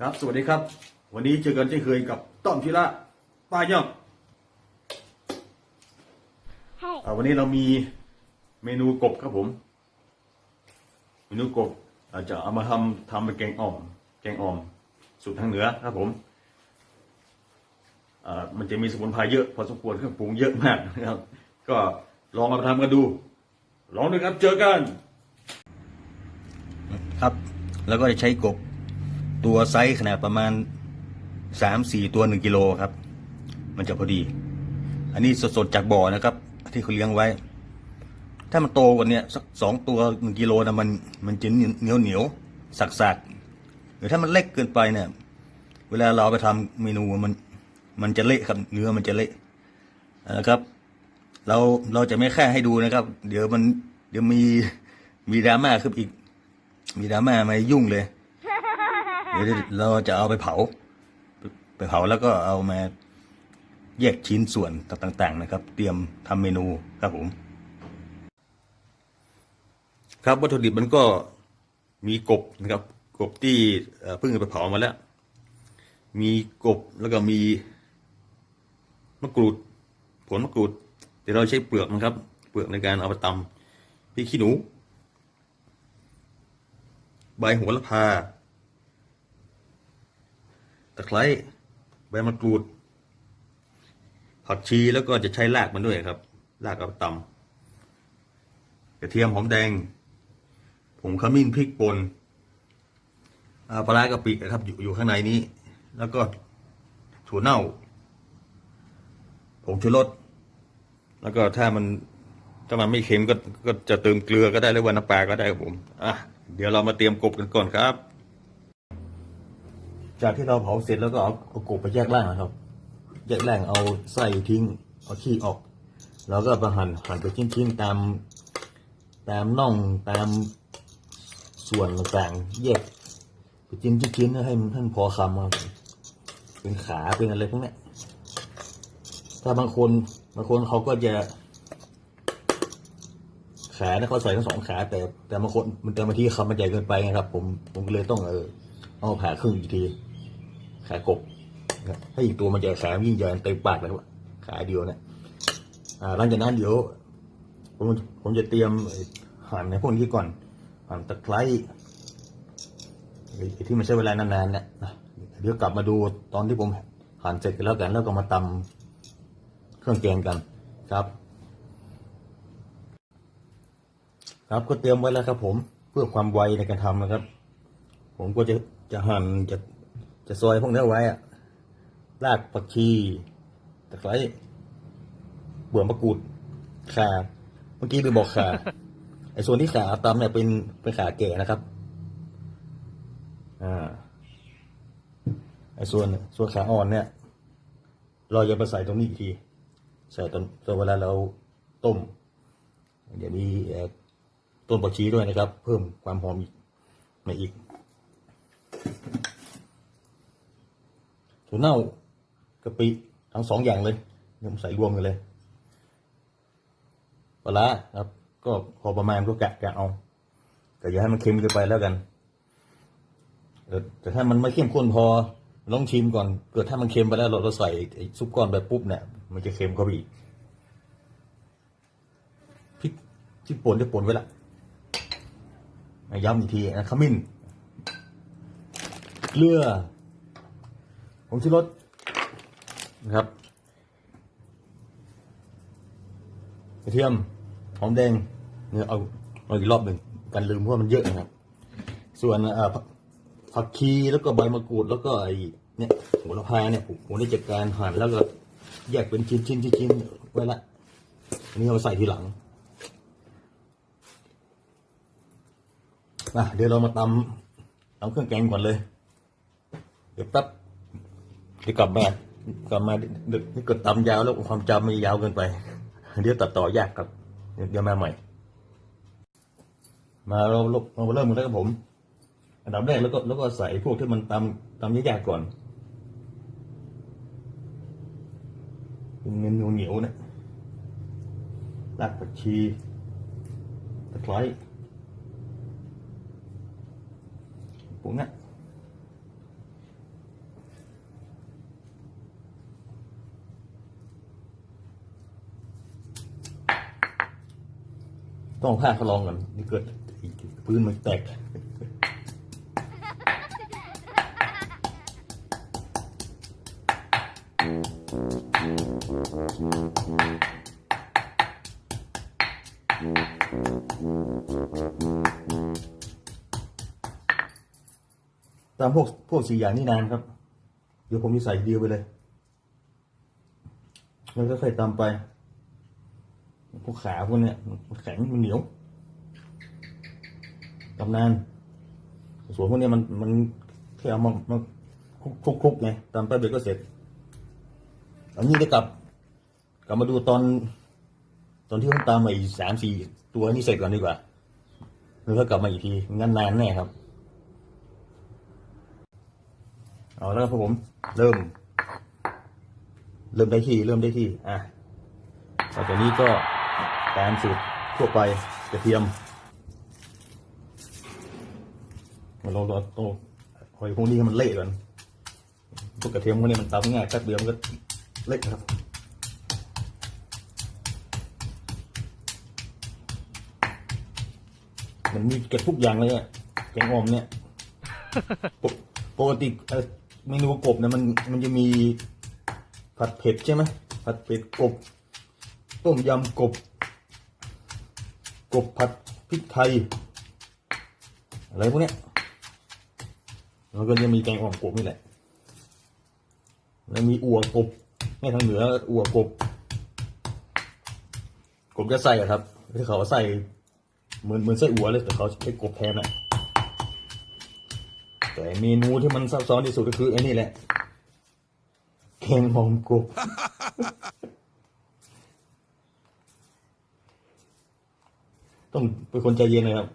ครับ สวัสดีครับ วันนี้เจอกันเช่นเคยกับต้อมชิระป้าย่องให้อ่าวันนี้เรามีเมนูกบครับผม เมนูกบอาจจะเอามาทำทำเป็นแกงอ่อม แกงอ่อมสูตรทางเหนือครับผมอ่ามันจะมีสมุนไพรเยอะพอสมควรเครื่องปรุงเยอะมากนะครับ ก็ลองเอาไปทำกันดู ลองดูครับเจอกัน ครับ แล้วก็จะใช้กบ ตัวไซส์ขนาดประมาณสามสี่ตัวหนึ่งกิโลครับ มันจะพอดี อันนี้สดๆจากบ่อนะครับ ที่เขาเลี้ยงไว้ ถ้ามันโตกว่านี้สักสองตัวหนึ่งกิโลนะมันมันจะเหนียวเหนียวๆสักๆหรือถ้ามันเล็กเกินไปเนี่ย เวลาเราเอาไปทำเมนูมัน มันจะเละครับเนื้อมันจะเละนะครับ เราเราจะไม่แค่ให้ดูนะครับ เดี๋ยวมันเดี๋ยวมีมีดราม่าขึ้นอีก มีดราม่ามายุ่งเลย เดี๋ยวเราจะเอาไปเผา ไปเผาแล้วก็เอามาแยกชิ้นส่วนต่างๆนะครับ เตรียมทำเมนูครับผม ครับวัตถุดิบมันก็มีกบนะครับ กบที่เอ่อเพิ่งเอาไปเผามาแล้ว มีกบแล้วก็มีมะกรูด ผลมะกรูดเดี๋ยวเราใช้เปลือกนะครับ เปลือกในการเอาไปตำพริกขี้หนู ใบโหัวละพา ตะไคร้ใบมะกรูด ผักชีแล้วก็จะใช้รากมันด้วยครับรากเอาตำกระเทียมหอมแดงผงขมิ้นพริกป่นปลาร้ากะปินะครับอยู่อยู่ข้างในนี้ แล้วก็ถั่วเน่าผงชูรสแล้วก็ถ้ามันถ้ามันไม่เค็มก็ก็จะเติมเกลือก็ได้หรือว่าน้ำปลาก็ได้ครับผม อะ เดี๋ยวเรามาเตรียมกบกันก่อนครับ จากที่เราเผาเสร็จแล้วก็เอาเอากบไปแยกล่างนะครับ แยกล่างเอาไส้ทิ้ง เอาขี้ออก แล้วก็มาหั่นหั่นไปชิ้นๆตาม ตามน่องตามส่วนต่างๆแยกไปชิ้นชิ้นๆให้มันให้มันพอคำครับเป็นขาเป็นอะไรพวกนี้ถ้าบางคนบางคนเขาก็จะขาเนี่ยเขาใส่ทั้งสองขาแต่แต่บางคนมันแต่บางทีคำมันใหญ่เกินไปไงครับ ผมผมเลยต้องเออเอาผ่าครึ่งอีกที ขากบนะครับให้อีกตัวมันจะขายิ่งใหญ่เต็มปากเลยครับขาเดียวนี่ยอ่าหลังจากนั้นเดี๋ยวผมผมจะเตรียมหั่นในพวกนี้ก่อนหั่นตะไคร้ที่มันใช้เวลานานๆเนี่ยนะเดี๋ยวกลับมาดูตอนที่ผมหั่นเสร็จกันแล้วกัน แล้วก็มาตำเครื่องแกงกันครับ ครับก็เตรียมไว้แล้วครับ ผมเพื่อความไวในการทำนะครับ ผมก็จะจะหั่นจะ จะซอยพวกนี้ไว้อะรากผักชีตะไคร้เบื่อมะกรูดข่าเมื่อกี้ลืมบอกข่าไอ้ส่วนที่ขาตำเนี่ยเป็นเป็นขาแก่นะครับ อ่า ไอ้ส่วนส่วนขาอ่อนเนี่ย เราจะมาใส่ตรงนี้อีกที ใส่ตอนตอนเวลาเราต้ม เดี๋ยวมีเอ่อต้นผักชีด้วยนะครับ เพิ่มความหอมอีกมาอีก ถั่วเน่ากะปิทั้งสองอย่างเลยเดี๋ยผมใส่รวมกันเลยปลาครับ ก็พอประมาณก็กะกะเอาแต่อย่าให้มันเค็มเกินไปแล้วกันแต่ถ้ามันไม่เข้มข้นพอลองชิมก่อนเกิดถ้ามันเค็มไปแล้วเราเราใส่ไอ้ซุปก้อนไปปุ๊บเนี่ยมันจะเค็มเข้าไปอีกพริกที่ป่นที่ป่นไว้ละย้ำอีกทีนะขมิ้นเกลือ ผงชูรสนะครับกระเทียมหอมแดงเนี่ยเอาเอาอีกรอบหนึ่งกันลืมเพราะมันเยอะนะครับ ส่วนผักชีแล้วก็ใบมะกรูดแล้วก็ไอ้เนี่ยโหระพาเนี่ยผมได้จัดการหั่นแล้วก็แยกเป็นชิ้นชิ้นชิ้นไว้ละอันนี้เอาใส่ทีหลังมาเดี๋ยวเรามาตำตำเครื่องแกงก่อนเลย เดี๋ยวแป๊บ เดี๋ยวกลับมากลับมาเดี๋ยวนี่กดตำยาวแล้วความจำมันยาวเกินไป เดี๋ยวตัดต่อยากครับ เดี๋ยวมาใหม่ มาเราเราเริ่มกันแล้วครับผม อันดับแรกแล้วก็แล้วก็ใส่พวกที่มันตำตำยากๆก่อนเป็นเมนูเหนียวนะรากผักชีตะไคร้พวกนี้ ต้องเอาผ้าเขาลองก่อนนี่เกิดพื้นมันแตกตามพวกพวกสี่อย่างนี่นานครับ เดี๋ยวผมจะใส่เดียวไปเลย แล้วก็ค่อยตามไป พวกขาพวกเนี้ยมันแข็งมันเหนียวตำนาน ส่วนพวกเนี้ยมันมันแค่เอามามาคลุกคลุกๆไงตามไปเบรกก็เสร็จ อันนี้ได้กลับ กลับมาดูตอน ตอนที่ผมตามมาอีกสามสี่ตัวนี้เสร็จก่อนดีกว่าแล้วก็กลับมาอีกทีงั้นนานแน่ครับ เอาแล้วครับผม เริ่ม เริ่มได้ที่ เริ่มได้ที่ อะต่อจากนี้ก็ ตามสูตรทั่วไปกระเทียมเราเราต้องหอยพวกนี้มันเละก่อนพวกกระเทียมพวกนี้มันตำง่ายแป๊บเดียวมันก็เละครับมันมีเก็บทุกอย่างเลยอะแกงอ่อมเนี่ยปกติเมนูกบเนี่ยมันมันจะมีผัดเผ็ดใช่ไหมผัดเผ็ดกบ ต้มยำกบ กบผัดพริกไทย อะไรพวกเนี้ยแล้วก็จะมีแกงอ่อมกบนี่แหละ แล้วมีอั่วกบในทางเหนืออั่วกบ กบจะใส่ครับที่เขาใส่เหมือนเหมือนไส้อั่วเลยแต่เขาใช้กบแทนอะแต่เมนูที่มันซับซ้อนที่สุดก็คือไอ้นี่แหละแกงหอมกบ ต้องเป็นคนใจเย็นนะครับ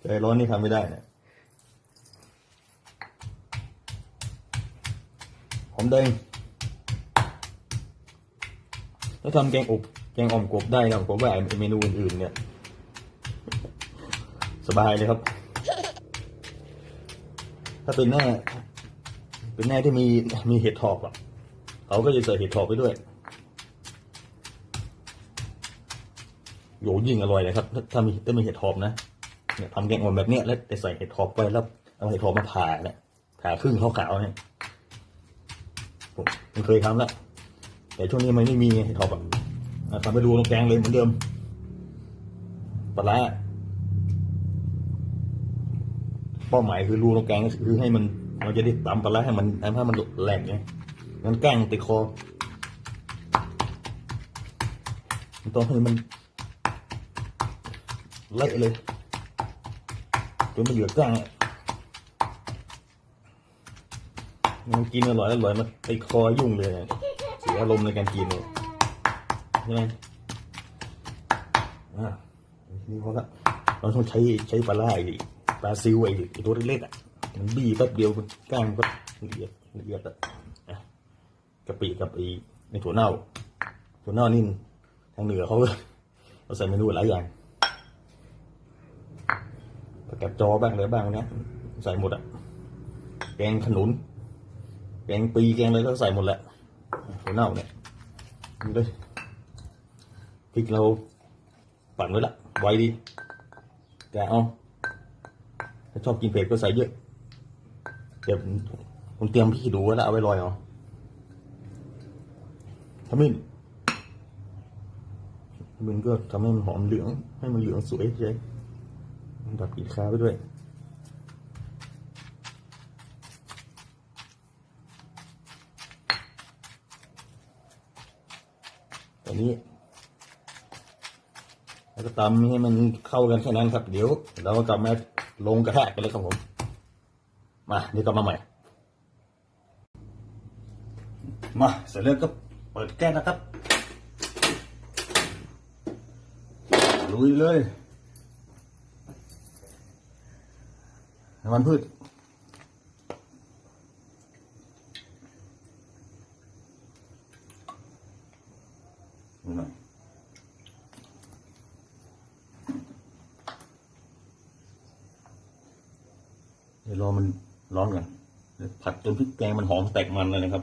ใจร้อนนี่ทำไม่ได้นะหอมแดงถ้าทำแกงอบแกงอ่อมกบได้นะผมว่าเมนูอื่นๆ เนี่ย สบายเลยครับ ถ้าเป็นแน่เป็นแน่ที่มีมีเห็ดถอบอะ เขาก็จะใส่เห็ดถอบไปด้วย โยยิ่งอร่อยเลยครับ ถ้ามีถ้ามีเห็ดถอบนะเนี่ยทำแกงอ่อมแบบเนี้ยแล้วแต่ใส่เห็ดถอบไปแล้วเอาเห็ดถอบมาผ่าเนี่ยผ่าครึ่งขาวๆเนี่ยผมเคยทำแล้วแต่ช่วงนี้มันไม่มีเห็ดถอบอะทำไปดูลงแกงเลยเหมือนเดิมปลาเป้าหมายคือรูตรงกลางคือให้มันเราจะได้ตำปลาให้มันให้มันแหลกไงงั้นแกล้งติดคอต้องให้มัน เละเลยจนมันเหลือกล้างมันกินอร่อยอร่อยมันติดคอยุ่งเลยเสียอารมณ์ในการกินเลยใช่ไหมอ่านี่พอละเราต้องใช้ใช้ปลาร้าอีกปลาซิวไอ้ตัวเล็กๆอะมันบี้แป๊บเดียวมันกล้างมันก็ละเอียดละเอียดอะอะกะปิกับไอ้ในถั่วเน่าถั่วเน่านี่ทางเหนือเขาเขาใส่เมนูหลายอย่าง กกาดจอบ้างอะไรบ้างเนี้ยใส่หมดอะแกงขนุน แกงปีแกงอะไรก็ใส่หมดแหละถั่วเน่าเนี่ยดูเลยพริกเราปั่นไว้ละไวดีแกเอาถ้าชอบกินเผ็ดก็ใส่เยอะเดี๋ยวผมเตรียมพี่ดูไว้แล้วเอาไว้ลอยเอาขมิ้นขมิ้นก็ทำให้มันหอมเหลือง ให้มันเหลืองสวยใช่ ดับกลิ่นคาวไปด้วยตอนนี้แล้วก็ตำให้มันเข้ากันแค่นั้นครับ เดี๋ยวเราก็กลับมาลงกระแทะกันเลยครับผม มาเดี๋ยวกลับมาใหม่ มาเสร็จแล้วก็เปิดแก๊สนะครับลุยเลย น้ำมันพืชดูหน่อยเดี๋ยวรอมันร้อนก่อนผัดจนพริกแกงมันหอมแตกมันเลยนะครับ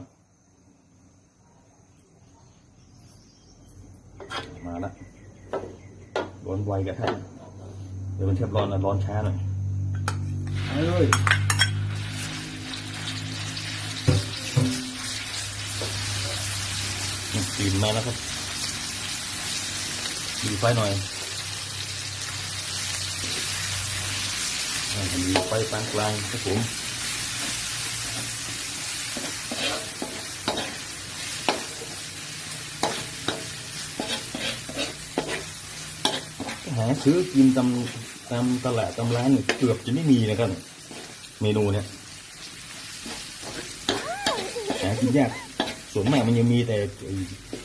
มาละร้อนไวกระทะเดี๋ยวมันเทียบร้อนนะร้อนช้าหน่อย ไปเลยนี่กลิ่นมาแล้วครับดีไตามตลาดตามร้านเกือบจะไม่มีนะครับ เมนูเนี่ยหากินยากส่วนมากมันยังมีแต่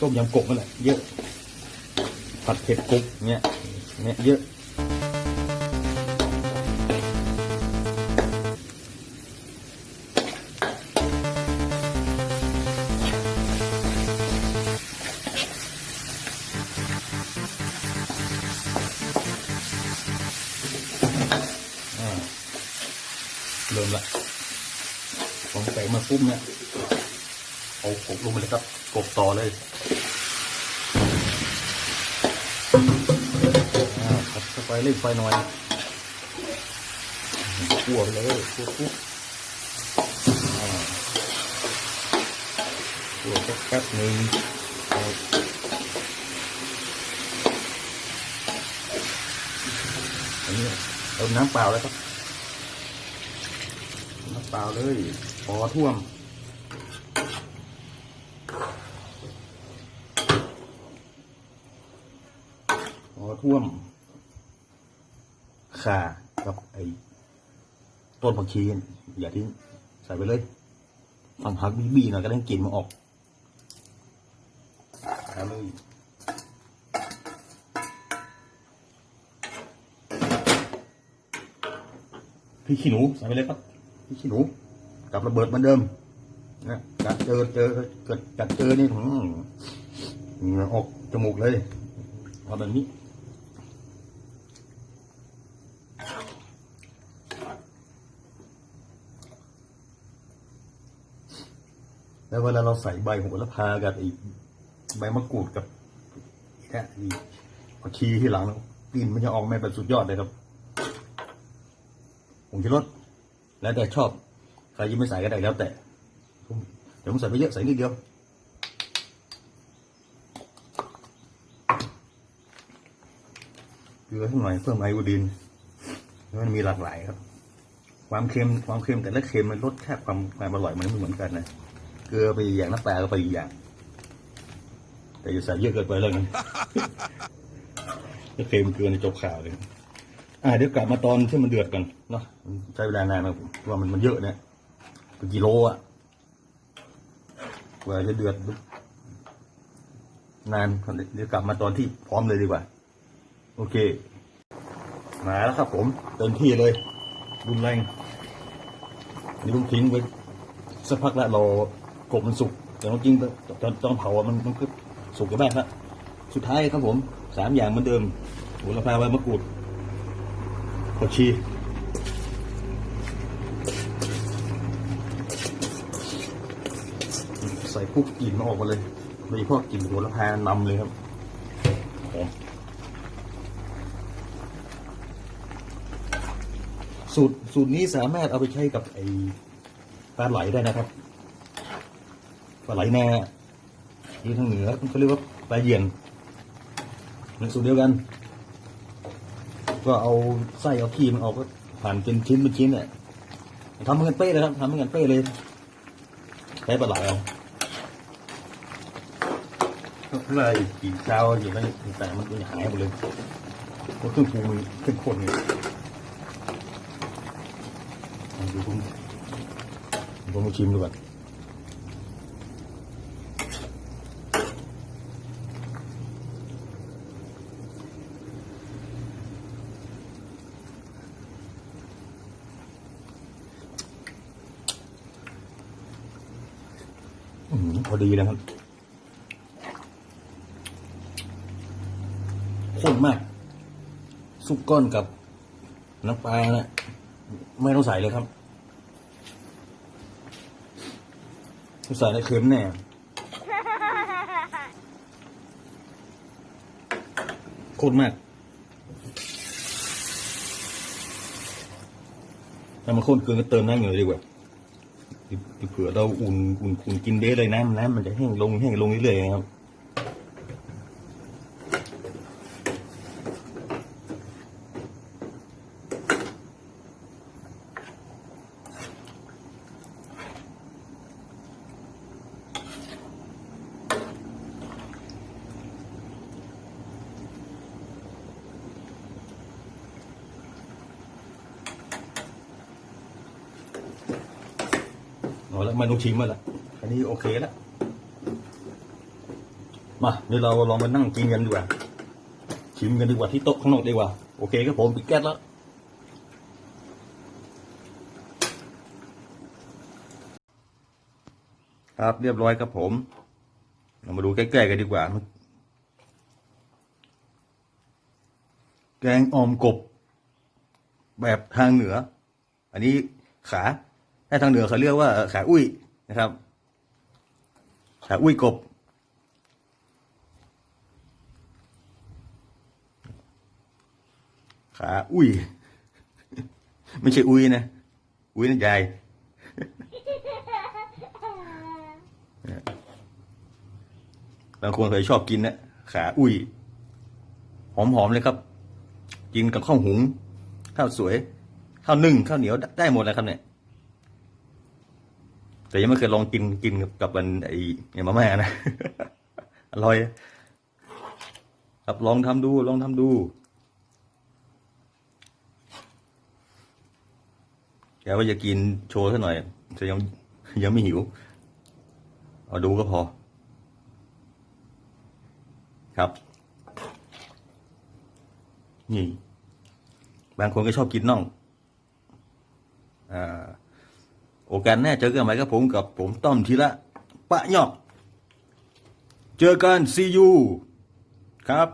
ต้มยำกบนั่นแหละเยอะผัดเผ็ดกบเนี่ยเนี่ยเยอะ ปุ๊บเนี่ยเอากบลงไปเลยครับกบต่อเลยขัดไปเล่นไฟหน่อยคั่วไปเลยคั่วปุ๊บอ่าคั่วสักแป๊บหนึ่งเอาอันนี้เอาน้ำเปล่าแล้วครับ ปล่าเลยพอท่วม พอท่วมข่ากับไอ้ต้นผักชีอย่าทิ้งใส่ไปเลยฟังผักบีบีหน่อยก็ได้กลิ่นมันออกเอาเลยพี่ขี้หนูใส่ไปเลยครับ พี่ขี้หนูกับระเบิดเหมือนเดิมนะจัดเจอเจอเกิดจัดเจอนี่หืมเหงื่อออกจมูกเลยเอแบบนี้แล้วเวลาเราใส่ใบโหระพากับไอ้ใบมะกรูดกับแค่ไอ้ผักชีที่หลังกลิ่นมันจะออกมาแบบสุดยอดเลยครับผงชูรส แล้วแต่ชอบ ใครยังไม่ใส่ก็ได้แล้วแต่ผมเดี๋ยวผมใส่ไปเยอะใส่นิดเดียวเกลือสักหน่อยเพิ่มไอโอดีนแล้วมันมีหลากหลายครับ ความเค็มความเค็มแต่ละเค็มมันลดแค่ความความอร่อยมันไม่เหมือนกันนะเกลือไปอีกอย่างน้ำปลาก็ไปอีกอย่าง แต่อย่าใส่เยอะเกินไปแล้วนะถ้าเค็มเกลือในจบข่าวเลย อ่าเดี๋ยวกลับมาตอนที่มันเดือดกันเนาะใช้เวลานานนะผมเพราะว่ามันมันเยอะเนี่ยเป็นกิโลอะกว่าจะเดือดนานเดี๋ยวกลับมาตอนที่พร้อมเลยดีกว่า โอเค มาแล้วครับผมเต็มที่เลยรุนแรงอันนี้ต้องทิ้งไว้สักพักละรากบมันสุกแต่ต้องจริงตอนตอนเผามันมันก็สุกกันได้ครับสุดท้ายครับผมสามอย่างเหมือนเดิมโหระพาใบมะกรูด ผักชีใส่ปุ๊บกลิ่นมันออกมาเลยโดยเฉพาะกลิ่นโหระพานำเลยครับหอมสูตรสูตรนี้สามารถเอาไปใช้กับไอปลาไหลได้นะครับปลาไหลแน่ที่ทางเหนือเขาเรียกว่าปลาเยียนในสูตรเดียวกัน ก็เอาไส้เอาขี้มันออกก็ผ่านเป็นชิ้นเป็นชิ้นเนี่ยทำเหมือนกันเป๊ะเลยครับทำเหมือนกันเป๊ะเลยใช้ปลาไหลเอาเพื่อกี่เช้าอยู่ไม่แต่มันจะหายหมดเลยเพราะเครื่องปรุงมันเข้มข้นเลยเอาดูผมผมมาชิมดูก่อน พอดีนะครับข้นมาก ซุปก้อนกับน้ำปลาเนะไม่ต้องใส่เลยครับใส่ได้เค็มแน่ข้นมากแต่มันข้นเกินก็เติมน้ำเหนียดีกว่า เผื่อเราอุ่นอุ่นอุ่นกินเด้เลยนะมัน้ำมันจะแห้งลงแห้งลงเรื่อยๆครับ เอาแล้วไมันต้องชิมมาละอันนี้โอเคแล้วมาเดี๋ยวเราลองมานั่งกินกันดีกว่า ชิมกันดีกว่าที่โต๊ะข้างนอกดีกว่า โอเคครับผมปิดแก๊สแล้วครับเรียบร้อยครับผม เรามาดูใกล้ๆกันดีกว่า แกงออมกบ แบบทางเหนือ อันนี้ขา ถ้าทางเหนือเขาเรียกว่าขาอุ้ยนะครับ ขาอุ้ยกบ ขาอุ้ย ไม่ใช่อุ้ยนะ อุ้ยนั่นยายบางคนเคยชอบกินนะขาอุ้ย หอมๆเลยครับ กินกับข้าวหุง ข้าวสวย ข้าวนึ่ง ข้าวเหนียวได้หมดเลยครับเนี่ย แต่ยังไม่เคยลองกินกินกับกับมันไอ้ไอ้มาม่านะ อร่อย ครับลองทำดู ลองทำดูแกว่าจะกินโชว์ซะหน่อยแต่ยังยังไม่หิว เอาดูก็พอ ครับ นี่ บางคนก็ชอบกินน่อง อ่า โอกาสแน่เจอกันไหมครับผมกับผมต้อมทีละ ปะยอก เจอกันซียูครับ